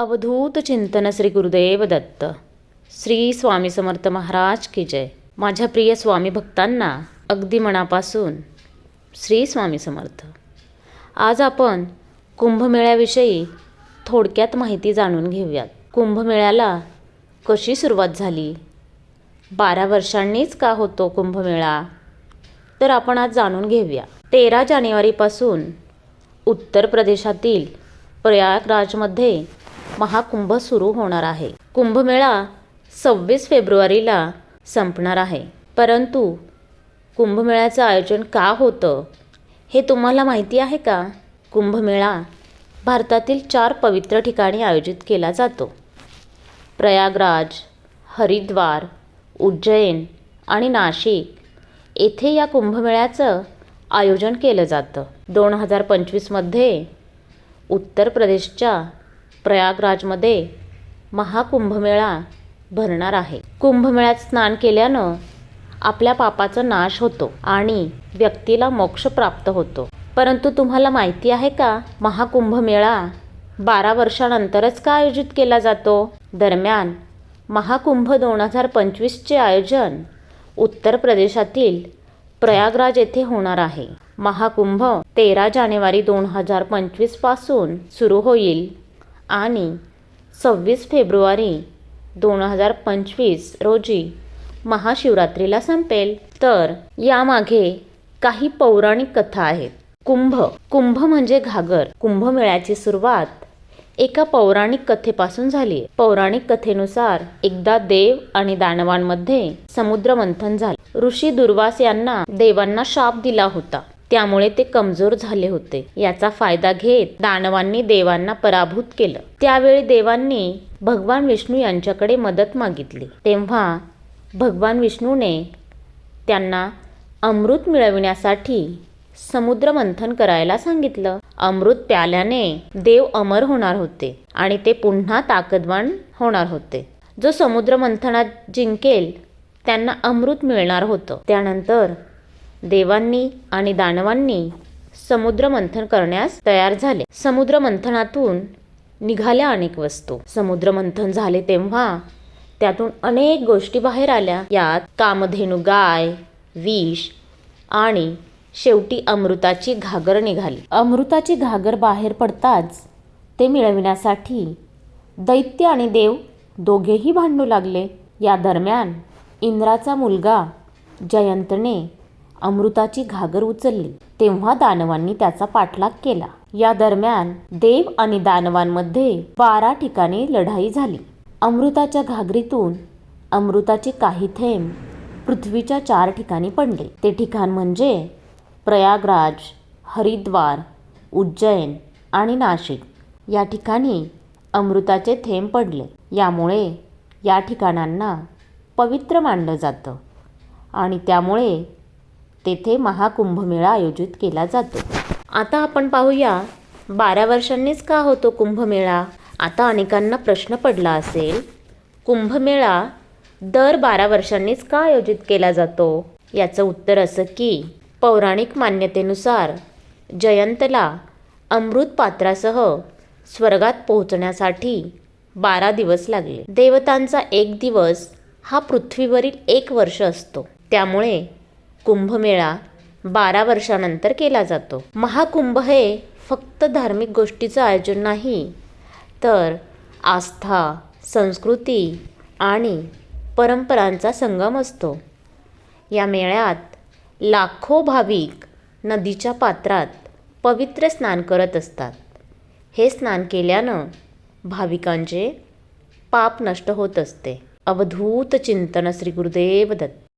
अवधूत चिंतन श्री गुरुदेव दत्त. श्री स्वामी समर्थ महाराज की जय. माझ्या प्रिय स्वामी भक्तांना अगदी मनापासून श्री स्वामी समर्थ. आज आपण कुंभमेळ्याविषयी थोडक्यात माहिती जाणून घेऊयात. कुंभमेळ्याला कशी सुरुवात झाली? बारा वर्षांनीच का होतो कुंभमेळा? तर आपण आज जाणून घेऊया. तेरा जानेवारीपासून उत्तर प्रदेशातील प्रयागराजमध्ये महाकुंभ सुरू होणार आहे. कुंभमेळा सव्वीस फेब्रुवारीला संपणार आहे. परंतु कुंभमेळ्याचं आयोजन का होतं हे तुम्हाला माहिती आहे का? कुंभमेळा भारतातील चार पवित्र ठिकाणी आयोजित केला जातो. प्रयागराज हरिद्वार उज्जैन आणि नाशिक येथे या कुंभमेळ्याचं आयोजन केलं जातं. दोन हजार पंचवीसमध्ये उत्तर प्रदेशच्या प्रयागराजमध्ये महाकुंभमेळा भरणार आहे. कुंभमेळ्यात स्नान केल्यानं आपल्या पापाचा नाश होतो आणि व्यक्तीला मोक्ष प्राप्त होतो. परंतु तुम्हाला माहिती आहे का महाकुंभमेळा बारा वर्षानंतरच का आयोजित केला जातो? दरम्यान महाकुंभ दोन हजार पंचवीसचे आयोजन उत्तर प्रदेशातील प्रयागराज येथे होणार आहे. महाकुंभ तेरा जानेवारी दोन हजार पंचवीसपासून सुरू होईल. आणि सव्वीस फेब्रुवारी दोन हजार पंचवीस रोजी महाशिवरात्रीला संपेल. तर यामागे काही पौराणिक कथा आहेत. कुंभ. कुंभ म्हणजे घागर. कुंभमेळ्याची सुरुवात एका पौराणिक कथेपासून झाली. पौराणिक कथेनुसार एकदा देव आणि दानवांमध्ये समुद्र मंथन झाले. ऋषी दुर्वास यांना देवांना शाप दिला होता. त्यामुळे ते कमजोर झाले होते. याचा फायदा घेत दानवांनी देवांना पराभूत केलं. त्यावेळी देवांनी भगवान विष्णू यांच्याकडे मदत मागितली. तेव्हा भगवान विष्णूने त्यांना अमृत मिळविण्यासाठी समुद्र मंथन करायला सांगितलं. अमृत प्याल्याने देव अमर होणार होते आणि ते पुन्हा ताकदवान होणार होते. जो समुद्र मंथनात जिंकेल त्यांना अमृत मिळणार होतं. त्यानंतर देवांनी आणि दानवांनी समुद्र मंथन करण्यास तयार झाले. समुद्र मंथनातून निघाल्या अनेक वस्तू. समुद्र मंथन झाले तेव्हा त्यातून अनेक गोष्टी बाहेर आल्या. यात कामधेनू गाय विष आणि शेवटी अमृताची घागर निघाली. अमृताची घागर बाहेर पडताच ते मिळविण्यासाठी दैत्य आणि देव दोघेही भांडू लागले. या दरम्यान इंद्राचा मुलगा जयंतने अमृताची घागर उचलली. तेव्हा दानवांनी त्याचा पाठलाग केला. या दरम्यान देव आणि दानवांमध्ये बारा ठिकाणी लढाई झाली. अमृताच्या घागरीतून अमृताचे काही थेंब पृथ्वीच्या चार ठिकाणी पडले. ते ठिकाण म्हणजे प्रयागराज हरिद्वार उज्जैन आणि नाशिक. या ठिकाणी अमृताचे थेंब पडले. यामुळे या ठिकाणांना पवित्र मानलं जातं आणि त्यामुळे तेथे महाकुंभमेळा आयोजित केला जातो. आता आपण पाहूया बारा वर्षांनीच का होतो कुंभमेळा? आता अनेकांना प्रश्न पडला असेल कुंभमेळा दर बारा वर्षांनीच का आयोजित केला जातो? याचं उत्तर असं की पौराणिक मान्यतेनुसार जयंतला अमृत पात्रासह स्वर्गात पोहोचण्यासाठी बारा दिवस लागले. देवतांचा एक दिवस हा पृथ्वीवरील एक वर्ष असतो. त्यामुळे कुंभमेळा बारा वर्षानंतर केला जातो. महाकुंभ हे फक्त धार्मिक गोष्टीचं आयोजन नाही तर आस्था संस्कृती आणि परंपरांचा संगम असतो. या मेळ्यात लाखो भाविक नदीच्या पात्रात पवित्र स्नान करत असतात. हे स्नान केल्यानं भाविकांचे पाप नष्ट होत असते. अवधूत चिंतन श्री गुरुदेव दत्त.